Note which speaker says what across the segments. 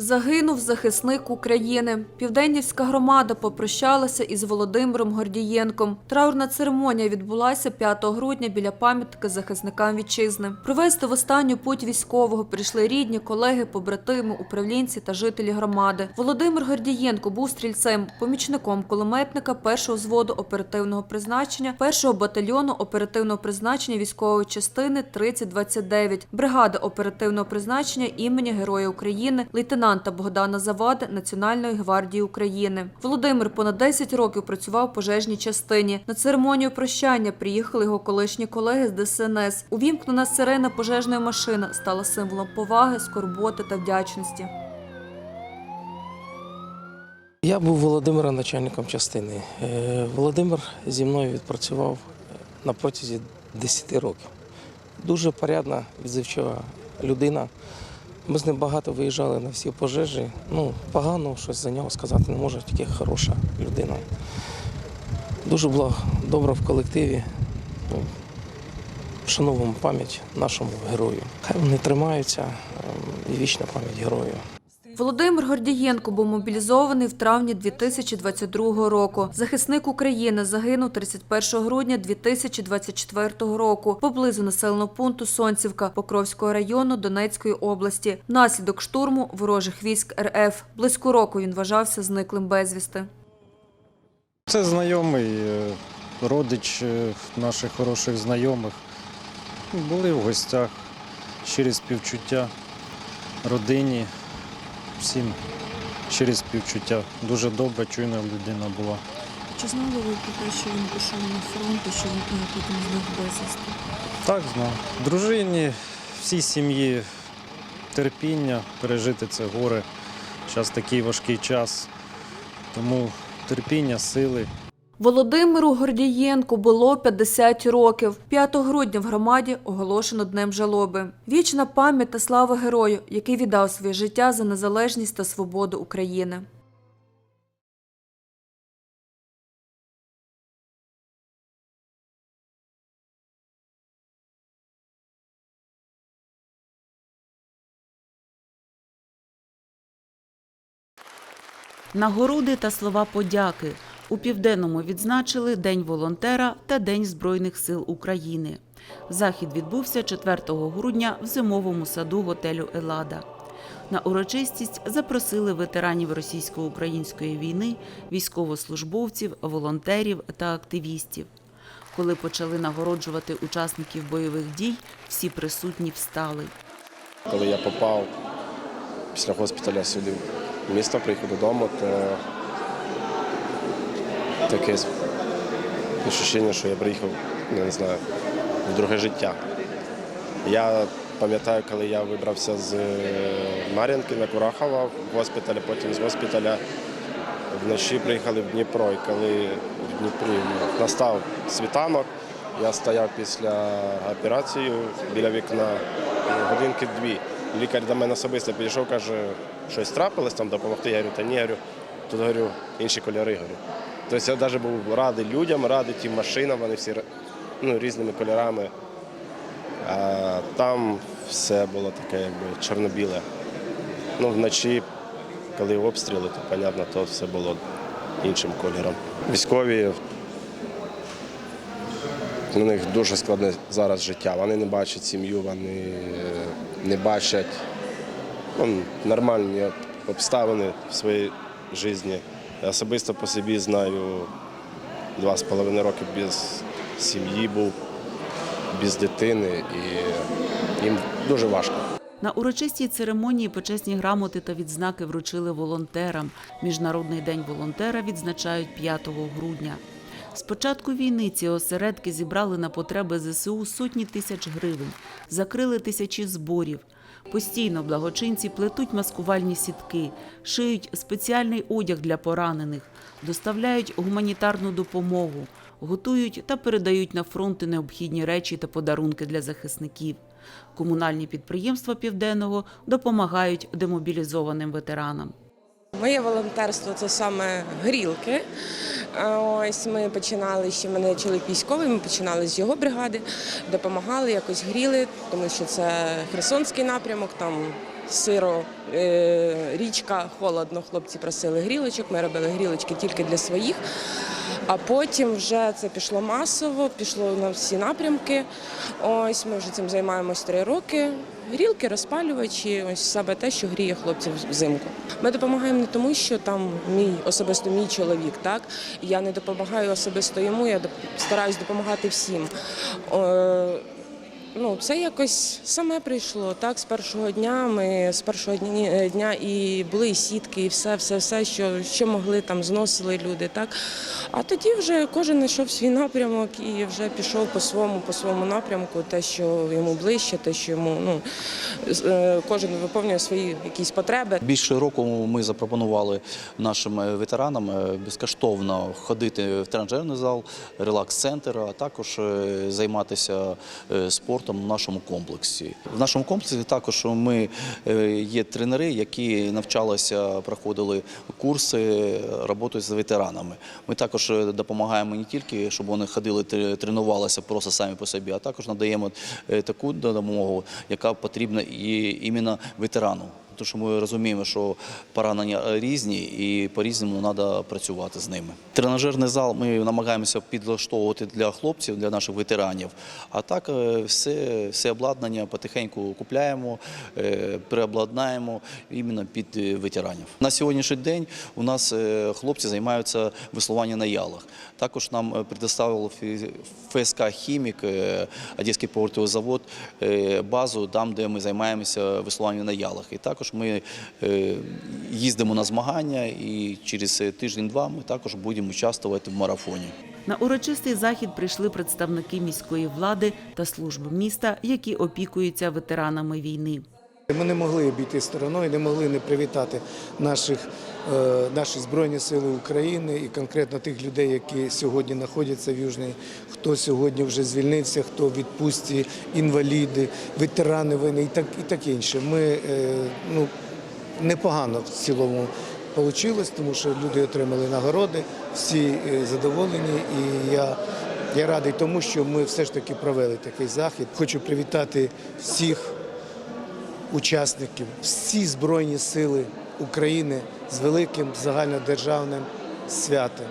Speaker 1: Загинув захисник України. Південнівська громада попрощалася із Володимиром Гордієнком. Траурна церемонія відбулася 5 грудня біля пам'ятки захисникам вітчизни. Провести в останню путь військового прийшли рідні, колеги, побратими, управлінці та жителі громади. Володимир Гордієнко був стрільцем, помічником кулеметника першого взводу оперативного призначення, першого батальйону оперативного призначення військової частини 3029, бригади оперативного призначення імені Героя України, лейтенанта Богдана Завади Національної гвардії України. Володимир понад 10 років працював в пожежній частині. На церемонію прощання приїхали його колишні колеги з ДСНС. Увімкнена сирена пожежної машини стала символом поваги, скорботи та вдячності.
Speaker 2: Я був Володимиром начальником частини. Е, Володимир зі мною відпрацював на протязі 10 років. Дуже порядна, відзивчива людина. Ми з ним багато виїжджали на всі пожежі. Ну, погано щось за нього сказати не можу, тільки хороша людина. Дуже була добра в колективі. Ну, Шановуємо пам'ять нашому герою. Хай вони тримаються ем, і вічна пам'ять герою.
Speaker 1: Володимир Гордієнко був мобілізований в травні 2022 року. Захисник України загинув 31 грудня 2024 року поблизу населеного пункту Сонцівка Покровського району Донецької області. Внаслідок штурму ворожих військ РФ. Близько року він вважався зниклим безвісти.
Speaker 3: Це знайомий е, родич е, наших хороших знайомих. Були в гостях, щирі співчуття родині, всім через співчуття. Дуже добра, чуйна людина була.
Speaker 1: Чи знали ви про те, що він пішов на фронт і що він потім зник безвісти?
Speaker 3: Так, знав. Дружині, всій сім'ї терпіння, пережити це горе. Зараз такий важкий час. Тому терпіння, сили.
Speaker 1: Володимиру Гордієнку було 50 років. 5 грудня в громаді оголошено днем жалоби. Вічна пам'ять та слава герою, який віддав своє життя за незалежність та свободу України.
Speaker 4: Нагороди та слова подяки у південному відзначили День волонтера та День Збройних сил України. Захід відбувся 4 грудня в зимовому саду готелю Елада. На урочистість запросили ветеранів російсько-української війни, військовослужбовців, волонтерів та активістів. Коли почали нагороджувати учасників бойових дій, всі присутні встали.
Speaker 5: Коли я попав після госпіталя сюди в місто, приїхав додому, то таке відчуття, що я приїхав, не знаю, в друге життя. Я пам'ятаю, коли я вибрався з е, Мар'їнки на Курахова в госпіталі, потім з госпіталя вночі приїхали в Дніпро. І коли в Дніпрі настав світанок, я стояв після операції біля вікна ну, годинки дві. Лікар до мене особисто підійшов, каже, щось трапилось там допомогти. Я говорю, та ні, говорю, тут говорю, інші кольори. Говорю. Тобто я навіть був радий людям, радий тим машинам, вони всі ну, різними кольорами. А там все було таке, якби чорно-біле. Ну, вночі, коли обстріли, то, понятно, то все було іншим кольором. Військові у них дуже складне зараз життя. Вони не бачать сім'ю, вони е, не бачать ну, нормальні обставини в своїй житті. Особисто по собі знаю два з половиною роки без сім'ї був, без дитини, і їм дуже важко.
Speaker 4: На урочистій церемонії почесні грамоти та відзнаки вручили волонтерам. Міжнародний день волонтера відзначають 5 грудня. З початку війни ці осередки зібрали на потреби ЗСУ сотні тисяч гривень, закрили тисячі зборів. Постійно благочинці плетуть маскувальні сітки, шиють спеціальний одяг для поранених, доставляють гуманітарну допомогу, готують та передають на фронти необхідні речі та подарунки для захисників. Комунальні підприємства Південного допомагають демобілізованим ветеранам.
Speaker 6: Моє волонтерство це саме грілки. Е, Ось ми починали ще мене чоловік військовий. Ми починали з його бригади, допомагали, якось гріли, тому що це Херсонський напрямок, там сиро, е, річка, холодно. Хлопці просили грілочок. Ми робили грілочки тільки для своїх. А потім вже це пішло масово, пішло на всі напрямки. Ось ми вже цим займаємось три роки. Грілки, розпалювачі, ось саме те, що гріє хлопців взимку. Ми допомагаємо не тому, що там мій особисто мій чоловік, так я не допомагаю особисто йому, я стараюсь допомагати всім. Ну, це якось саме прийшло. Так, з першого дня ми з першого е, дня і були і сітки, і все, все, все, що, що могли, там зносили люди. Так. А тоді вже кожен знайшов свій напрямок і вже пішов по своєму, по своєму напрямку, те, що йому ближче, те, що йому ну, е, кожен виповнює свої якісь потреби.
Speaker 7: Більше року ми запропонували нашим е, ветеранам безкоштовно ходити в тренажерний зал, релакс-центр, а також займатися е, спортом в нашому комплексі. В нашому комплексі також ми е, є тренери, які навчалися, проходили курси е, роботи з ветеранами. Ми також е, допомагаємо не тільки, щоб вони ходили, тре- тренувалися просто самі по собі, а також надаємо таку допомогу, яка потрібна і іменно ветерану. Тому що ми розуміємо, що поранення різні і по-різному треба працювати з ними. Тренажерний зал ми намагаємося підлаштовувати для хлопців, для наших ветеранів. А так е, все, все обладнання потихеньку купляємо, е, переобладнаємо іменно під е, ветеранів. На сьогоднішній день у нас хлопці займаються веслуванням на ялах. Також нам предоставив ФСК Хімік, Одеський портовий завод, базу там, де ми займаємося веслуванням на ялах. І також ми е, їздимо на змагання, і через е, тиждень-два ми також будемо участвувати в марафоні.
Speaker 4: На урочистий захід прийшли представники міської влади та служби міста, які опікуються ветеранами війни.
Speaker 8: Ми не могли обійти стороною, не могли не привітати наших, е, наші Збройні Сили України і конкретно тих людей, які сьогодні знаходяться в Южній, хто сьогодні вже звільнився, хто в відпустці, інваліди, ветерани війни і так, і таке інше. Ми е, ну, непогано в цілому вийшло, тому що люди отримали нагороди, всі е, задоволені. І я, я радий тому, що ми все ж таки провели такий захід. Хочу привітати всіх учасників, всі Збройні Сили України з великим загальнодержавним святом.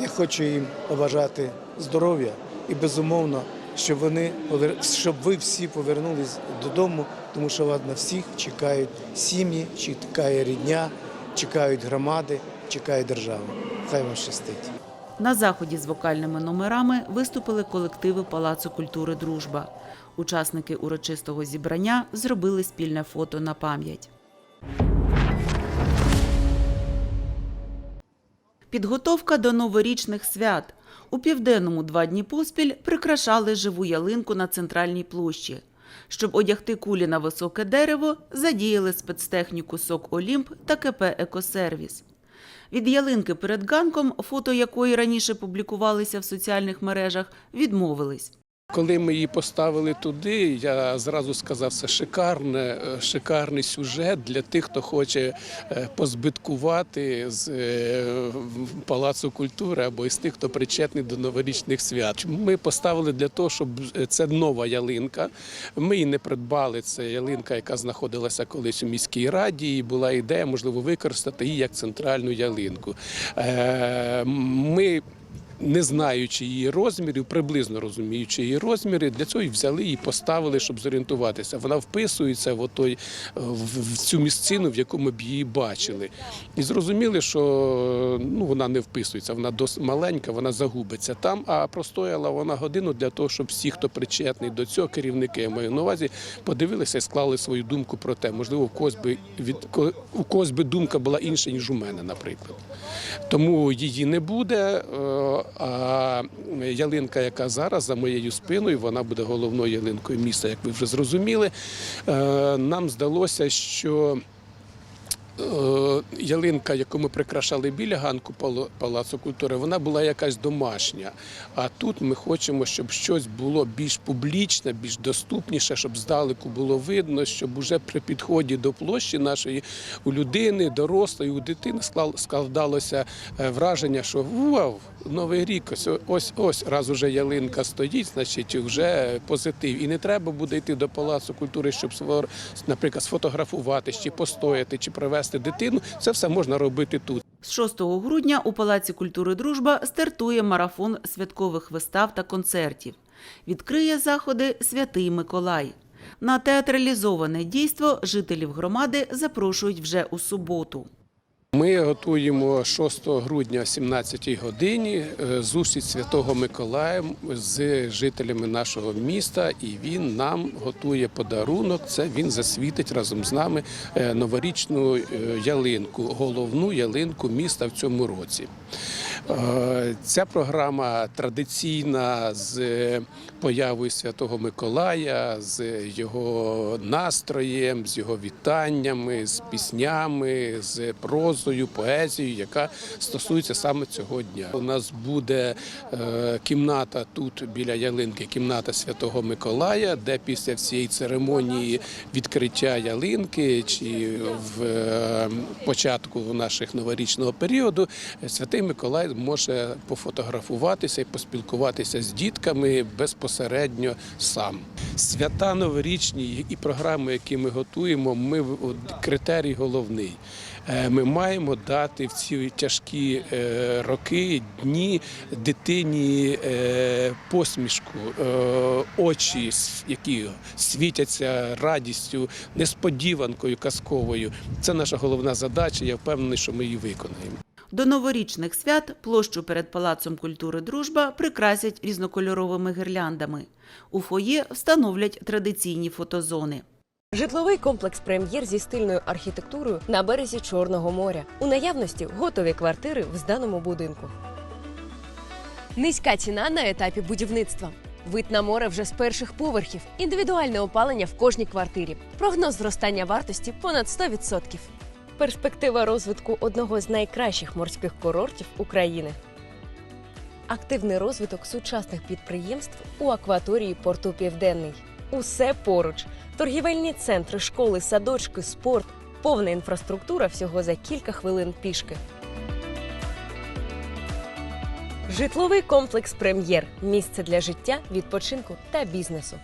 Speaker 8: Я хочу їм побажати здоров'я і безумовно, щоб вони щоб ви всі повернулись додому, тому що вас на всіх чекають сім'ї, чекає рідня, чекають громади, чекає держава. Хай вам щастить.
Speaker 4: На заході з вокальними номерами виступили колективи Палацу культури Дружба. Учасники урочистого зібрання зробили спільне фото на пам'ять. Підготовка до новорічних свят. У південному два дні поспіль прикрашали живу ялинку на центральній площі. Щоб одягти кулі на високе дерево, задіяли спецтехніку СОК Олімп та КП Екосервіс. Від ялинки перед ганком, фото якої раніше публікувалися в соціальних мережах, відмовились.
Speaker 9: Коли ми її поставили туди, я зразу сказав, це шикарне, е, шикарний сюжет для тих, хто хоче е, позбиткувати з е, палацу культури або із тих, хто причетний до новорічних свят. Ми поставили для того, щоб це нова ялинка. Ми її не придбали. Це ялинка, яка знаходилася колись у міській раді. І була ідея, можливо, використати її як центральну ялинку. Ми не знаючи її розмірів, приблизно розуміючи її розміри, для цього і взяли і поставили, щоб зорієнтуватися. Вона вписується в, отой, в, в цю місцину, в яку ми б її бачили. І зрозуміли, що ну, вона не вписується, вона досить маленька, вона загубиться там, а простояла вона годину для того, щоб всі, хто причетний до цього, керівники я маю на увазі, подивилися і склали свою думку про те. Можливо, в когось би від у когось би думка була інша, ніж у мене, наприклад. Тому її не буде. А ялинка, яка зараз за моєю спиною, вона буде головною ялинкою міста, як ви вже зрозуміли. Е, Нам здалося, що ялинка, яку ми прикрашали біля ганку Палацу культури, вона була якась домашня. А тут ми хочемо, щоб щось було більш публічне, більш доступніше, щоб здалеку було видно, щоб уже при підході до площі нашої у людини, дорослої, у дитини складалося е, враження, що вау, новий рік, ось ось ось раз уже ялинка стоїть, значить вже позитив. І не треба буде йти до палацу культури, щоб наприклад, сфотографуватись, чи постояти, чи привезти дитину. Це все можна робити тут.
Speaker 4: З 6 грудня у Палаці культури Дружба стартує марафон святкових вистав та концертів. Відкриє заходи Святий Миколай. На театралізоване дійство жителів громади запрошують вже у суботу.
Speaker 9: Ми готуємо 6 грудня о 17 годині е, зустріч Святого Миколая з жителями нашого міста, і він нам готує подарунок. Це він засвітить разом з нами е, новорічну е, ялинку, головну ялинку міста в цьому році. Е, Ця програма традиційна з появою Святого Миколая, з його настроєм, з його вітаннями, з піснями, з прозою, поезією, яка стосується саме цього дня. У нас буде е, кімната тут біля ялинки, кімната Святого Миколая, де після всієї церемонії відкриття ялинки чи в е, початку наших новорічного періоду Святий Миколай може пофотографуватися і поспілкуватися з дітками безпосередньо сам. Свята новорічні і програми, які ми готуємо, ми критерій головний. Е, Ми маємо дати в ці тяжкі е, роки, дні дитині е, посмішку, очі, які світяться радістю, несподіванкою казковою. Це наша головна задача. Я впевнений, що ми її виконаємо.
Speaker 4: До новорічних свят площу перед Палацом культури Дружба прикрасять різнокольоровими гірляндами. У фоє встановлять традиційні фотозони.
Speaker 10: Житловий комплекс прем'єр зі стильною архітектурою на березі Чорного моря. У наявності готові квартири в зданому будинку. Низька ціна на етапі будівництва. Вид на море вже з перших поверхів. Індивідуальне опалення в кожній квартирі. Прогноз зростання вартості понад 100%. Перспектива розвитку одного з найкращих морських курортів України. Активний розвиток сучасних підприємств у акваторії порту Південний. Усе поруч. Торгівельні центри, школи, садочки, спорт, повна інфраструктура всього за кілька хвилин пішки. Житловий комплекс Прем'єр місце для життя, відпочинку та бізнесу.